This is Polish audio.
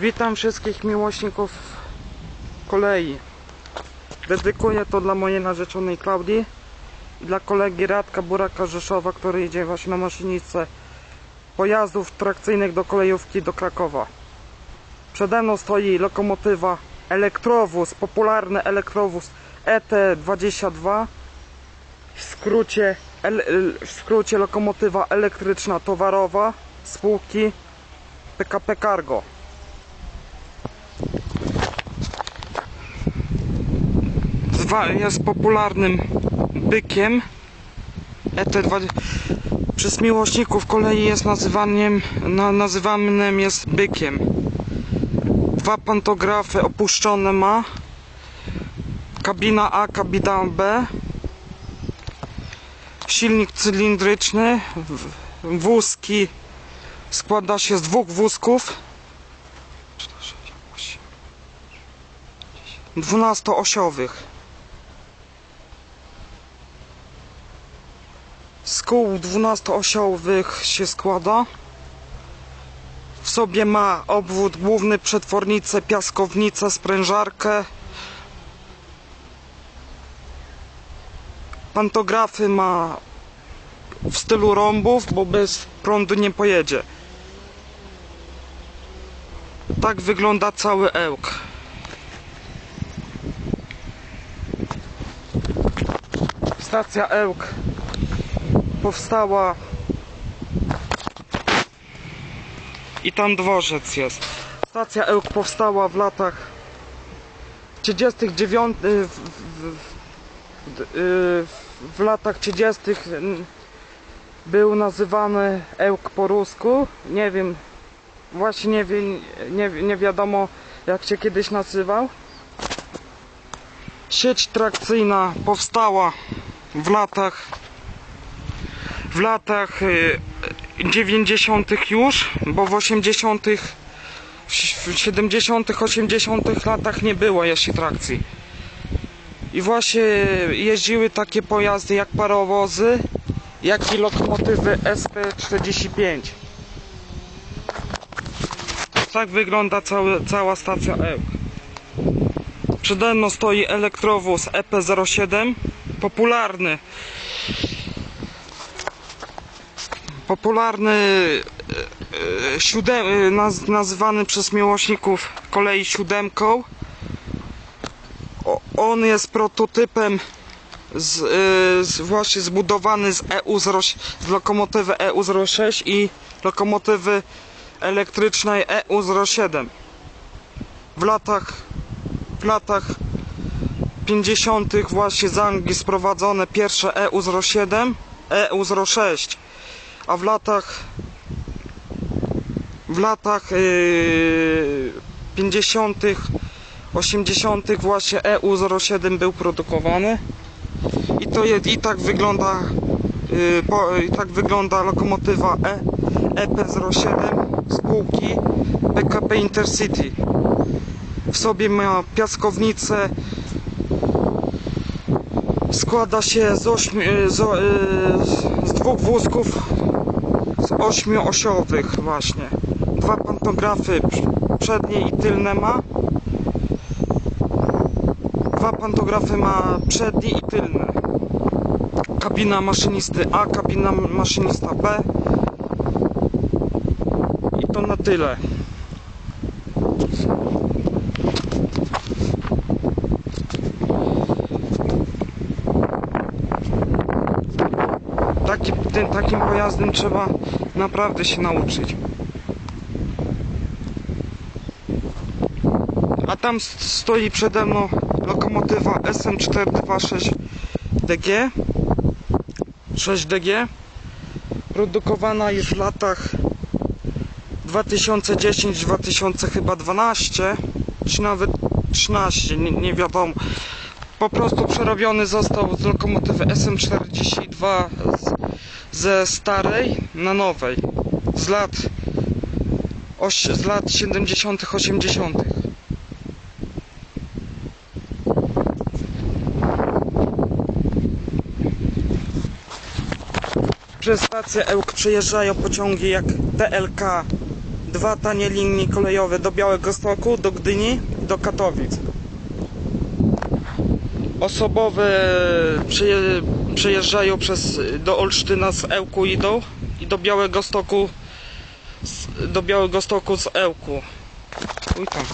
Witam wszystkich miłośników kolei. Dedykuję to dla mojej narzeczonej Klaudii i dla kolegi Radka Buraka Rzeszowa, który jedzie właśnie na maszynicy pojazdów trakcyjnych do kolejówki do Krakowa. Przede mną stoi lokomotywa Elektrowóz, popularny Elektrowóz ET22 w skrócie, w skrócie lokomotywa elektryczna towarowa spółki PKP Cargo. Jest popularnym bykiem. ET20 przez miłośników kolei jest nazywaniem, na, nazywanym jest bykiem. Dwa pantografy opuszczone ma. Kabina A, kabina B. Silnik cylindryczny. Wózki składa się z dwóch wózków. 12-osiowych. Z kół 12-osiowych się składa. W sobie ma obwód główny, przetwornicę, piaskownicę, sprężarkę. Pantografy ma w stylu rąbów, bo bez prądu nie pojedzie. Tak wygląda cały ełk. Stacja Ełk powstała i tam dworzec jest. Stacja Ełk powstała w latach 39 w, w, w, y, w latach 30 był nazywany Ełk po rusku. Nie wiem, właśnie nie, wie, nie, nie wiadomo jak się kiedyś nazywał. Sieć trakcyjna powstała w latach w latach y, 90. już, bo w 80. w 70. 80. latach nie było jeszcze trakcji. I właśnie jeździły takie pojazdy jak parowozy, jak i lokomotywy SP45. Tak wygląda cały, cała stacja Ełk. Przede mną stoi elektrowóz EP07, popularny. Popularny e, e, siódem, e, naz, nazywany przez miłośników kolei siódemką. On jest prototypem z, z, właśnie zbudowany z EU0, z lokomotywy EU06 i lokomotywy elektrycznej EU07. W latach w latach 50. właśnie z Anglii sprowadzone pierwsze E EU07, EU06, a w latach w latach yy, 50., 80. właśnie EU07 był produkowany i to jest, i tak wygląda yy, po, i tak wygląda lokomotywa e, EP07 spółki PKP Intercity w sobie ma piaskownicę składa się z, ośmiu, z, o- y, z dwóch wózków z ośmioosiowych właśnie. Dwa pantografy prz- przednie i tylne ma. Dwa pantografy ma przednie i tylne. Kabina maszynisty A, kabina maszynista B. I to na tyle Taki, tym, takim pojazdem trzeba naprawdę się nauczyć. A tam stoi przede mną lokomotywa SM426DG 6DG produkowana już w latach 2010-2000 chyba 12 czy nawet 13, nie, nie wiadomo. Po prostu przerobiony został z lokomotywy SM42 z, ze starej na nowej. Z lat oś, z lat 70 80 Przez stację Ełk przejeżdżają pociągi jak TLK dwa tanie linie kolejowe do Białego Stoku, do Gdyni, do Katowic. Osobowe przeje, przejeżdżają przez, do Olsztyna z Ełku idą i do Białego Stoku do Białego Stoku z Ełku. Uj tam.